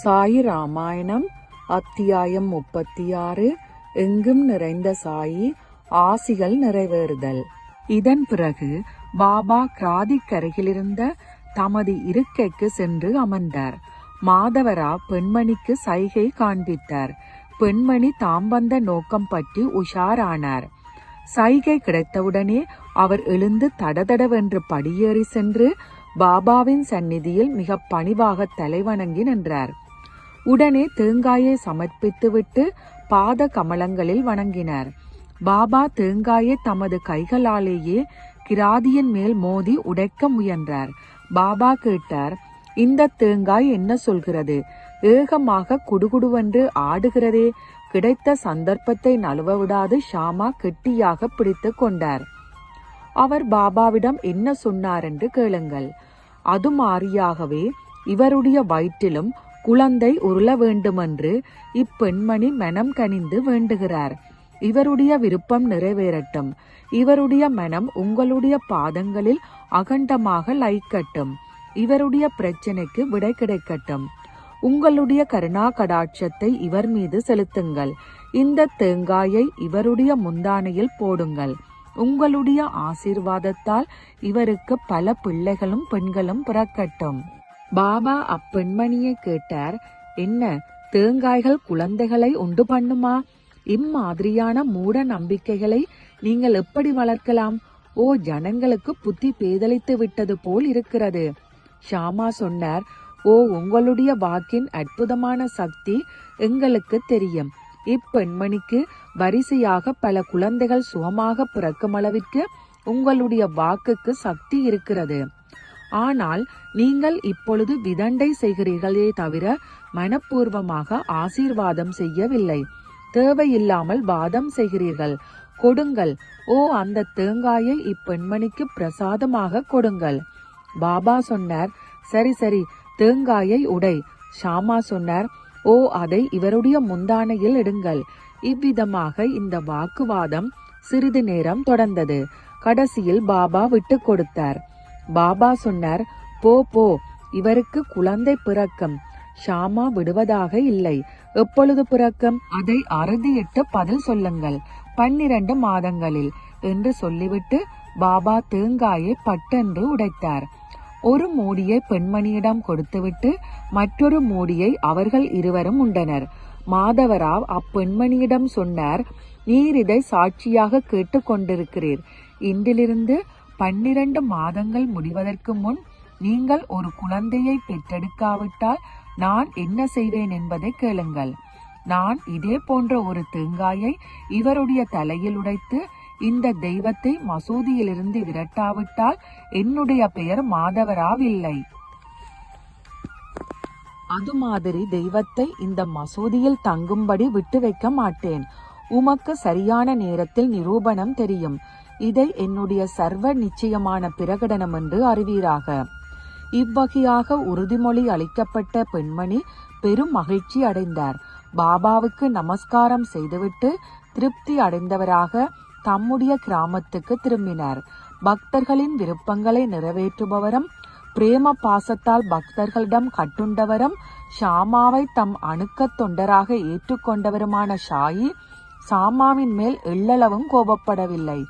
சாயி ராமாயணம் அத்தியாயம் முப்பத்தி ஆறு எங்கும் நிறைந்த சாயி ஆசிகள் நிறைவேறுதல். இதன் பிறகு பாபா கிராதிக்கரையிலிருந்த தமது இருக்கைக்கு சென்று அமர்ந்தார். மாதவரா பெண்மணிக்கு சைகை காண்பித்தார். பெண்மணி தாம் வந்த நோக்கம் பற்றி உஷாரானார். சைகை கிடைத்தவுடனே அவர் எழுந்து தடதடவென்று படியேறி சென்று பாபாவின் சந்நிதியில் மிக பணிவாக தலைவணங்கி நின்றார். உடனே தேங்காயை சமர்ப்பித்துவிட்டு பாத கமலங்களில் வணங்கினார். பாபா தேங்காயை தமது கைகளாலேயே கிராதியின் மேல் மோதி உடைக்க முயன்றார். பாபா கேட்டார் இந்த தேங்காய் என்ன சொல்கிறது? ஏகமாக குடுகுடுவென்று ஆடுகிறதே. கிடைத்த சந்தர்ப்பத்தை நழுவ விடாது ஷாமா கெட்டியாக பிடித்து கொண்டார். அவர் பாபாவிடம் என்ன சொன்னார் என்று கேளுங்கள். அது மாறியாகவே இவருடைய வயிற்றிலும் குழந்தை உருள வேண்டுமென்று இப்பெண்மணி மனம் கனிந்து வேண்டுகிறார். இவருடைய விருப்பம் நிறைவேறட்டும். இவருடைய மனம் உங்களுடைய பாதங்களில் அகண்டமாக லைக்கட்டும். இவருடைய பிரச்சனைக்கு விடை கிடைக்கட்டும். உங்களுடைய கருணா கடாட்சத்தை இவர் மீது செலுத்துங்கள். இந்த தேங்காயை இவருடைய முந்தானையில் போடுங்கள். உங்களுடைய ஆசீர்வாதத்தால் இவருக்கு பல பிள்ளைகளும் பெண்களும் பிறக்கட்டும். பாபா அப்பெண்மணியை கேட்டார் என்ன தேங்காய்கள் குழந்தைகளை உண்டு பண்ணுமா? இம்மாதிரியான மூட நம்பிக்கைகளை நீங்கள் எப்படி வளர்க்கலாம்? ஓ ஜனங்களுக்கு புத்தி பேதலித்து விட்டது போல் இருக்கிறது. ஷாமா சொன்னார் ஓ உங்களுடைய வாக்கின் அற்புதமான சக்தி எங்களுக்கு தெரியும். இப்பெண்மணிக்கு வரிசையாக பல குழந்தைகள் சுகமாக பிறக்கும் அளவிற்கு உங்களுடைய வாக்குக்கு சக்தி இருக்கிறது. ஆனால் நீங்கள் இப்பொழுது விதண்டை செய்கிறீர்களே தவிர மனப்பூர்வமாக ஆசீர்வாதம் செய்யவில்லை. தேவையில்லாமல் வாதம் செய்கிறீர்கள். கொடுங்கள். ஓ அந்த தேங்காயை இப்பெண்மணிக்கு பிரசாதமாக கொடுங்கள். பாபா சொன்னார் சரி சரி தேங்காயை உடை. ஷாமா சொன்னார் ஓ அதை இவருடைய முந்தானையில் இடுங்கள். இவ்விதமாக இந்த வாக்குவாதம் சிறிது நேரம் தொடர்ந்தது. கடைசியில் பாபா விட்டு கொடுத்தார். பாபா சொன்னார் போ போ இவருக்கு குழந்தை பிறக்கம். ஷாமா விடுவதாக இல்லை. எப்பொழுது பிறக்கம்? அதை அறுதியிட்டு பதில் சொல்லுங்கள். பன்னிரண்டு மாதங்களில் என்று சொல்லிவிட்டு பாபா தேங்காயை பட்டென்று உடைத்தார். ஒரு மூடியை பெண்மணியிடம் கொடுத்துவிட்டு மற்றொரு மூடியை அவர்கள் இருவரும் உண்டனர். மாதவராவ் அப்பெண்மணியிடம் சொன்னார் நீர் இதை சாட்சியாக கேட்டுக்கொண்டிருக்கிறீர். இன்றிலிருந்து பன்னிரண்டு மாதங்கள் முடிவதற்கு முன் நீங்கள் ஒரு குழந்தையை பெற்றெடுக்காவிட்டால் நான் என்ன செய்வேன் என்பதை கேளுங்கள். நான் இதே போன்ற ஒரு தேங்காயை இவருடைய தலையில் உடைத்து இந்த தெய்வத்தை மசூதியிலிருந்து விரட்டாவிட்டால் என்னுடைய பெயர் மாதவராவில்லை. அது மாதிரி தெய்வத்தை இந்த மசூதியில் தங்கும்படி விட்டு வைக்க மாட்டேன். உமக்கு சரியான நேரத்தில் நிரூபணம் தெரியும். இதை என்னுடைய சர்வ நிச்சயமான பிரகடனம் என்று அறிவீராக. இவ்வகையாக உறுதிமொழி அளிக்கப்பட்ட பெண்மணி பெரும் மகிழ்ச்சி அடைந்தார். பாபாவுக்கு நமஸ்காரம் செய்துவிட்டு திருப்தி அடைந்தவராக தம்முடைய கிராமத்துக்கு திரும்பினார். பக்தர்களின் விருப்பங்களை நிறைவேற்றுபவரும் பிரேம பாசத்தால் பக்தர்களிடம் கட்டுண்டவரும் ஷாமாவை தம் அணுக்கத் தொண்டராக ஏற்றுக்கொண்டவருமான ஷாயி சாமாவின் மேல் எள்ளளவும் கோபப்படவில்லை.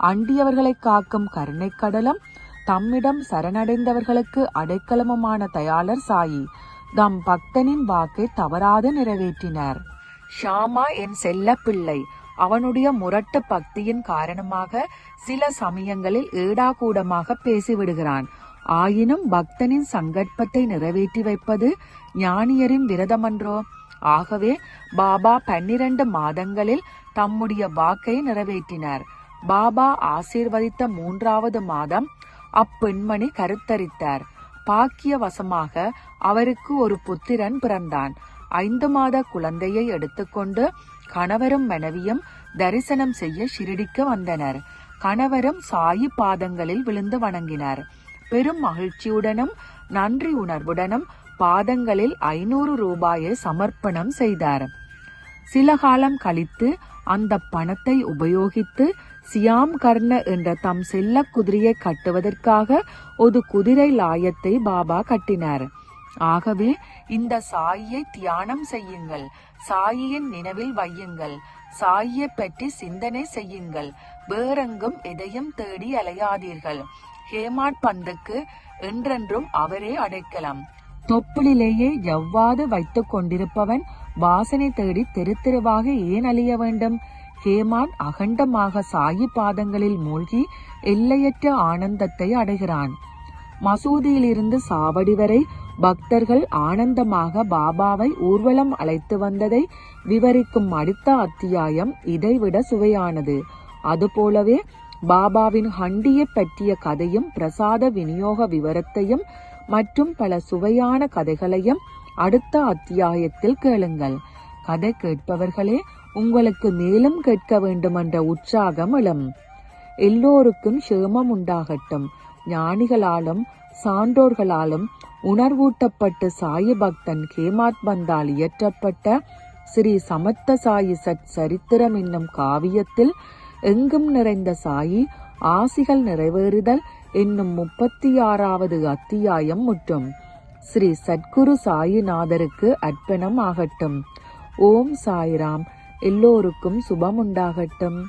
அண்டியவர்களை காக்கும் கருணை கடலம் தம்மிடம் சரணடைந்தவர்களுக்கு அடைக்கலமுமான தயாளர் சாயி. தம் பக்தனின் வாக்கை தவறாது நிறைவேற்றினார். ஷாமா என் செல்ல பிள்ளை அவனுடைய முரட்டு பக்தியின் காரணமாக சில சமயங்களில் ஏடாகூடமாக பேசிவிடுகிறான். ஆயினும் பக்தனின் சங்கற்பத்தை நிறைவேற்றி வைப்பது ஞானியரின் விரதமன்றோ? ஆகவே பாபா பன்னிரண்டு மாதங்களில் தம்முடைய வாக்கை நிறைவேற்றினார். பாபா ஆசீர்வதித்த மூன்றாவது மாதம் அப்பெண்மணி கருத்தரித்தார். பாக்கியவசமாக அவருக்கு ஒரு புத்திரன் பிறந்தான். ஐந்து மாத குழந்தையை எடுத்துக்கொண்டு கணவரும் மனைவியும் தரிசனம் செய்ய ஷிரடிக்கு வந்தனர். கணவரும் சாயி பாதங்களில் விழுந்து வணங்கினார். பெரும் மகிழ்ச்சியுடனும் நன்றி உணர்வுடனும் பாதங்களில் ஐநூறு ரூபாயை சமர்ப்பணம் செய்தார். சில காலம் கழித்து அந்த பணத்தை உபயோகித்து சியாம் கர்ண என்ற தம் செல்ல குதிரையை கட்டுவதற்காக ஒரு குதிரை லாயத்தை பாபா கட்டினார். ஆகவே இந்த சாயியை தியானம் செய்யுங்கள். சாயியின் நினைவில் வையுங்கள். சாயியை பற்றி சிந்தனை செய்யுங்கள். வேறெங்கும் எதையும் தேடி அலையாதீர்கள். ஹேமாட் பந்துக்கு என்றென்றும் அவரே அடைக்கலாம். தொப்புளிலேயே எவ்வாறு வைத்துக் கொண்டிருப்பவன் வாசனை தேடி தெரு தெருவாக ஏன் அழிய வேண்டும்? ஹேமான் அகண்டமாக சாயி பாதங்களில் மூழ்கி எல்லையற்ற ஆனந்தத்தை அடைகிறான். மசூதியிலிருந்து சாவடி வரை பக்தர்கள் ஆனந்தமாக பாபாவை ஊர்வலம் அழைத்து வந்ததை விவரிக்கும் அடுத்த அத்தியாயம் இதைவிட சுவையானது. அதுபோலவே பாபாவின் ஹண்டியை பற்றிய கதையும் பிரசாத விநியோக விவரத்தையும் மற்றும் பல சுவையான கதைகளையும் அடுத்த அத்தியாயத்தில் கேளுங்கள். கதை கேட்பவர்களே உங்களுக்கு மேலும் கேட்க வேண்டுமென்ற உற்சாகம் எழும். எல்லோருக்கும் சேமம் உண்டாகட்டும். ஞானிகளாலும் சான்றோர்களாலும் உணர்வூட்டப்பட்டு சாயி பக்தன் ஹேமாத் பந்தால் இயற்றப்பட்ட ஸ்ரீ சமத்த சாயி சத் சரித்திரம் என்னும் காவியத்தில் எங்கும் நிறைந்த சாயி ஆசிகள் நிறைவேறுதல் என்னும் முப்பத்தி ஆறாவது அத்தியாயம் முற்றும். ஸ்ரீ சத்குரு சாயிநாதருக்கு அர்ப்பணம் ஆகட்டும். ஓம் சாய்ராம். எல்லோருக்கும் சுபம் உண்டாகட்டும்